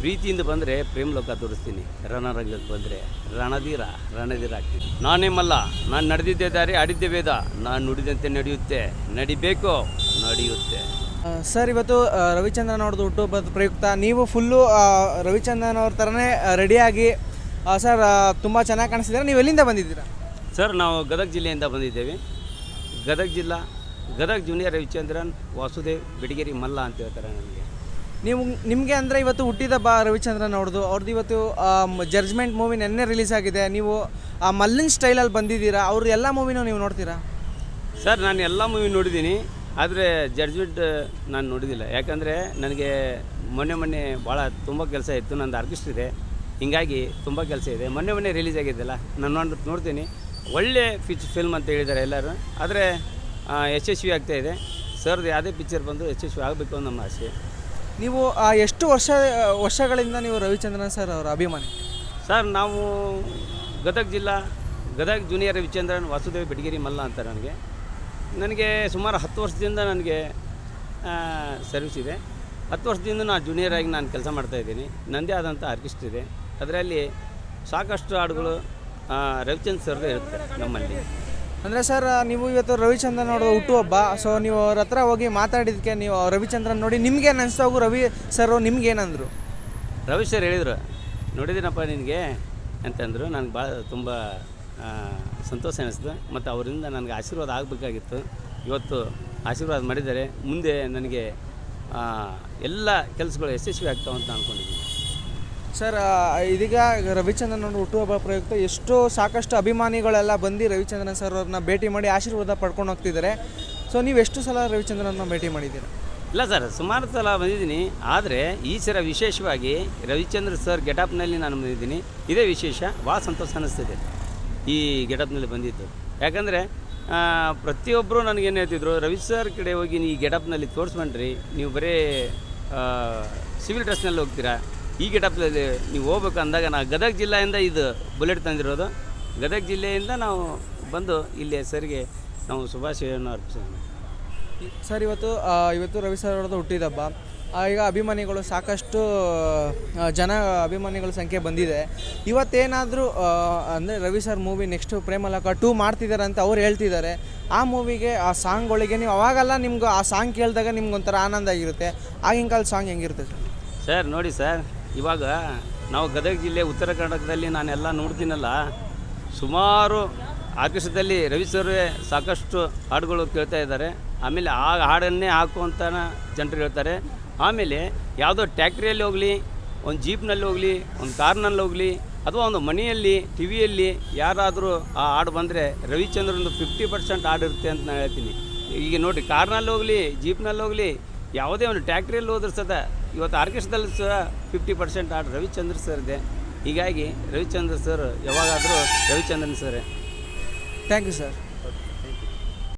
ಪ್ರೀತಿಯಿಂದ ಬಂದರೆ ಪ್ರೇಮ್ ಲೋಕ ತೋರಿಸ್ತೀನಿ. ರಣರಂಗಕ್ಕೆ ಬಂದರೆ ರಣಧೀರ ರಣಧೀರ ಆಗ್ತೀನಿ. ನಾನೇ ಮಲ್ಲ ನಾನು ನಡೆದಿದ್ದೆ ದಾರಿ ಆಡಿದ್ದೆ ವೇದ. ನಾನು ನುಡಿದಂತೆ ನಡೆಯುತ್ತೆ. ನಡಿಬೇಕು ನಡೆಯುತ್ತೆ. ಸರ್ ಇವತ್ತು ರವಿಚಂದ್ರನ್ ಅವ್ರದ್ದು ಹುಟ್ಟುಹಬ್ಬದ ಪ್ರಯುಕ್ತ ನೀವು ಫುಲ್ಲು ರವಿಚಂದ್ರನ್ ಅವ್ರ ಥರನೇ ರೆಡಿಯಾಗಿ ಸರ್ ತುಂಬ ಚೆನ್ನಾಗಿ ಕಾಣಿಸಿದ್ರೆ ನೀವು ಎಲ್ಲಿಂದ ಬಂದಿದ್ದೀರಾ? ಸರ್ ನಾವು ಗದಗ ಜಿಲ್ಲೆಯಿಂದ ಬಂದಿದ್ದೇವೆ. ಗದಗ ಜಿಲ್ಲಾ ಗದಗ ಜೂನಿಯರ್ ರವಿಚಂದ್ರನ್ ವಾಸುದೇವ್ ಬಿಡಿಗೇರಿ ಮಲ್ಲ ಅಂತ ಹೇಳ್ತಾರೆ ನನಗೆ ನೀವು ನಿಮಗೆ ಅಂದರೆ ಇವತ್ತು ಹುಟ್ಟಿದ ಬಾ ರವಿಚಂದ್ರನ್ ಅವ್ರದ್ದು. ಅವ್ರದ್ದು ಇವತ್ತು ಜಡ್ಜ್ಮೆಂಟ್ ಮೂವಿ ನೆನ್ನೆ ರಿಲೀಸ್ ಆಗಿದೆ. ನೀವು, ಆ, ಮಲ್ಲಿನ್ ಸ್ಟೈಲಲ್ಲಿ ಬಂದಿದ್ದೀರಾ? ಅವ್ರ ಎಲ್ಲ ಮೂವಿನೂ ನೀವು ನೋಡ್ತೀರಾ? ಸರ್, ನಾನು ಎಲ್ಲ ಮೂವಿ ನೋಡಿದ್ದೀನಿ. ಆದರೆ ಜಡ್ಜ್ಮೆಂಟ್ ನಾನು ನೋಡಿದ್ದಿಲ್ಲ ಯಾಕಂದರೆ ನನಗೆ ಮೊನ್ನೆ ಮೊನ್ನೆ ಭಾಳ ತುಂಬ ಕೆಲಸ ಇತ್ತು. ನಂದು ಆರ್ಕಿಸ್ಟ್ ಇದೆ ಹಿಂಗಾಗಿ ತುಂಬ ಕೆಲಸ ಇದೆ. ಮೊನ್ನೆ ಮೊನ್ನೆ ರಿಲೀಸ್ ಆಗಿದ್ದಲ್ಲ, ನಾನು ನೋಡಿ, ನೋಡ್ತೀನಿ. ಒಳ್ಳೆ ಪಿಚ್ ಫಿಲ್ಮ್ ಅಂತ ಹೇಳಿದ್ದಾರೆ ಎಲ್ಲರೂ. ಆದರೆ ಯಶಸ್ವಿ ಆಗ್ತಾಯಿದೆ ಸರ್ದು ಯಾವುದೇ ಪಿಕ್ಚರ್ ಬಂದು ಯಶಸ್ವಿ ಆಗಬೇಕು ಅನ್ನೋ ನಮ್ಮ ಆಸೆ. ನೀವು ಆ, ಎಷ್ಟು ವರ್ಷ ವರ್ಷಗಳಿಂದ ನೀವು ರವಿಚಂದ್ರನ್ ಸರ್ ಅವರ ಅಭಿಮಾನಿ? ಸರ್ ನಾವು ಗದಗ ಜಿಲ್ಲಾ ಗದಗ ಜೂನಿಯರ್ ರವಿಚಂದ್ರನ್ ವಾಸುದೇವ ಬೆಡಗಿರಿ ಮಲ್ಲ ಅಂತ ನನಗೆ. ನನಗೆ ಸುಮಾರು ಹತ್ತು ವರ್ಷದಿಂದ ನನಗೆ ಸರ್ವಿಸ್ ಇದೆ. ಹತ್ತು ವರ್ಷದಿಂದ ನಾನು ಜೂನಿಯರ್ ಆಗಿ ನಾನು ಕೆಲಸ ಮಾಡ್ತಾಯಿದ್ದೀನಿ ನನ್ನದೇ ಆದಂಥ ಆರ್ಕಿಸ್ಟ್ ಇದೆ. ಅದರಲ್ಲಿ ಸಾಕಷ್ಟು ಹಾಡುಗಳು ರವಿಚಂದ್ರ ಸರ್ದೇ ಇರುತ್ತೆ ನಮ್ಮಲ್ಲಿ. ಅಂದರೆ ಸರ್, ನೀವು ಇವತ್ತು ರವಿಚಂದ್ರನ್ ಅವ್ರದ್ದು ಹುಟ್ಟುಹಬ್ಬ ಸೊ ನೀವು ಅವ್ರ ಹತ್ರ ಹೋಗಿ ಮಾತಾಡಿದ್ದಕ್ಕೆ ನೀವು ರವಿಚಂದ್ರನ್ ನೋಡಿ ನಿಮ್ಗೆ ಅನಿಸ್ತಾ ಹೋಗು ರವಿ ಸರ್ ನಿಮ್ಗೆ ಏನಂದ್ರು ರವಿ ಸರ್ ಹೇಳಿದರು, ನೋಡಿದ್ದೀನಪ್ಪ ನಿನಗೆ ಅಂತಂದರು. ನನಗೆ ಭಾಳ ತುಂಬ ಸಂತೋಷ ಅನ್ನಿಸ್ತು ಮತ್ತು ಅವರಿಂದ ನನಗೆ ಆಶೀರ್ವಾದ ಆಗಬೇಕಾಗಿತ್ತು. ಇವತ್ತು ಆಶೀರ್ವಾದ ಮಾಡಿದ್ದಾರೆ. ಮುಂದೆ ನನಗೆ ಎಲ್ಲ ಕೆಲಸಗಳು ಯಶಸ್ವಿ ಆಗ್ತಾವಂತ ಅಂದ್ಕೊಂಡಿದ್ದೀನಿ ಸರ್ ಇದೀಗ ರವಿಚಂದ್ರನ್ ಅವ್ರ ಹುಟ್ಟುಹಬ್ಬ ಪ್ರಯುಕ್ತ ಎಷ್ಟೋ ಸಾಕಷ್ಟು ಅಭಿಮಾನಿಗಳೆಲ್ಲ ಬಂದು ರವಿಚಂದ್ರನ್ ಸರ್ ಅವ್ರನ್ನ ಭೇಟಿ ಮಾಡಿ ಆಶೀರ್ವಾದ ಪಡ್ಕೊಂಡು ಹೋಗ್ತಿದ್ದಾರೆ. ಸೊ ನೀವು ಎಷ್ಟು ಸಲ ರವಿಚಂದ್ರನ್ನ ಭೇಟಿ ಮಾಡಿದ್ದೀರಾ? ಇಲ್ಲ ಸರ್, ಸುಮಾರು ಸಲ ಬಂದಿದ್ದೀನಿ. ಆದರೆ ಈ ಸಲ ವಿಶೇಷವಾಗಿ ರವಿಚಂದ್ರ ಸರ್ ಗೆಟಪ್ನಲ್ಲಿ ನಾನು ಬಂದಿದ್ದೀನಿ. ಇದೇ ವಿಶೇಷ ಭಾಳ ಸಂತೋಷ ಅನ್ನಿಸ್ತಿದೆ ಈ ಗೆಟಪ್ನಲ್ಲಿ ಬಂದಿದ್ದು. ಯಾಕಂದರೆ ಪ್ರತಿಯೊಬ್ಬರು ನನಗೇನು ಹೇಳ್ತಿದ್ರು, ರವಿ ಸರ್ ಕಡೆ ಹೋಗಿ ನೀವು ಗೆಟಪ್ನಲ್ಲಿ ತೋರಿಸ್ಕೊಂಡ್ರಿ ನೀವು ಬರೀ ಸಿವಿಲ್ ಡ್ರೆಸ್ನಲ್ಲಿ ಹೋಗ್ತೀರಾ? ಈ ಗೆಟಪ್ನಲ್ಲಿ ನೀವು ಹೋಗ್ಬೇಕು ಅಂದಾಗ ನಾವು ಗದಗ ಜಿಲ್ಲೆಯಿಂದ ಇದು ಬುಲೆಟ್ ತಂದಿರೋದು. ಗದಗ ಜಿಲ್ಲೆಯಿಂದ ನಾವು ಬಂದು ಇಲ್ಲಿ ಸರಿಗೆ ನಾವು ಶುಭಾಶಯವನ್ನು ಅರ್ಪಿಸೋಣ. ಸರ್ ಇವತ್ತು ಇವತ್ತು ರವಿ ಸರ್ ಅವ್ರದ್ದು ಹುಟ್ಟಿದ ಹಬ್ಬ. ಈಗ ಅಭಿಮಾನಿಗಳು ಸಾಕಷ್ಟು ಜನ ಅಭಿಮಾನಿಗಳ ಸಂಖ್ಯೆ ಬಂದಿದೆ. ಇವತ್ತೇನಾದರೂ ಅಂದರೆ Ravi sir movie next Premaloka two ಮಾಡ್ತಿದ್ದಾರೆ ಅಂತ ಅವ್ರು ಹೇಳ್ತಿದ್ದಾರೆ. ಆ ಮೂವಿಗೆ ಆ ಸಾಂಗ್ಗಳಿಗೆ ನೀವು ಅವಾಗೆಲ್ಲ ನಿಮ್ಗೆ ಆ ಸಾಂಗ್ ಕೇಳಿದಾಗ ನಿಮ್ಗೆ ಒಂಥರ ಆನಂದ ಆಗಿರುತ್ತೆ. ಆಗಿನ ಕಾಲದ ಸಾಂಗ್ ಹೆಂಗಿರುತ್ತೆ ಸರ್? ಸರ್ ನೋಡಿ ಸರ್ ಇವಾಗ ನಾವು ಗದಗ ಜಿಲ್ಲೆ ಉತ್ತರ ಕರ್ನಾಟಕದಲ್ಲಿ ನಾನೆಲ್ಲ ನೋಡ್ತೀನಲ್ಲ, ಸುಮಾರು ಆಕಾಶದಲ್ಲಿ ರವಿ ಸರ್ ಸಾಕಷ್ಟು ಹಾಡುಗಳು ಕೇಳ್ತಾ ಇದ್ದಾರೆ. ಆಮೇಲೆ ಆ ಹಾಡನ್ನೇ ಹಾಕು ಅಂತ ಜನರು ಹೇಳ್ತಾರೆ. ಆಮೇಲೆ ಯಾವುದೋ ಟ್ಯಾಕ್ಟ್ರಿಯಲ್ಲಿ ಹೋಗಲಿ, ಒಂದು ಜೀಪ್ನಲ್ಲಿ ಹೋಗಲಿ, ಒಂದು ಕಾರ್ನಲ್ಲಿ ಹೋಗಲಿ, ಅಥವಾ ಒಂದು ಮನೆಯಲ್ಲಿ ಟಿ ವಿಯಲ್ಲಿ ಯಾರಾದರೂ ಆ ಹಾಡು ಬಂದರೆ ರವಿಚಂದ್ರನದು ಫಿಫ್ಟಿ ಪರ್ಸೆಂಟ್ ಹಾಡಿರುತ್ತೆ ಅಂತ ನಾನು ಹೇಳ್ತೀನಿ. ಈಗ ನೋಡಿ, ಕಾರ್ನಲ್ಲಿ ಹೋಗಲಿ, ಜೀಪ್ನಲ್ಲಿ ಹೋಗಲಿ ಯಾವುದೇ ಒಂದು ಟ್ಯಾಕ್ಟ್ರಿಯಲ್ಲಿ ಹೋದ್ರೂ ಸದ ಇವತ್ತು ಆರ್ಕೆಸ್ಟ್ರಾದಲ್ಲಿ ಸಹ ಫಿಫ್ಟಿ ಪರ್ಸೆಂಟ್ ಆರ್ ರವಿಚಂದ್ರ ಸರ್ ಇದೆ. ಹೀಗಾಗಿ ರವಿಚಂದ್ರ ಸರ್ ಯಾವಾಗಾದರೂ Ravichandran sir thank you sir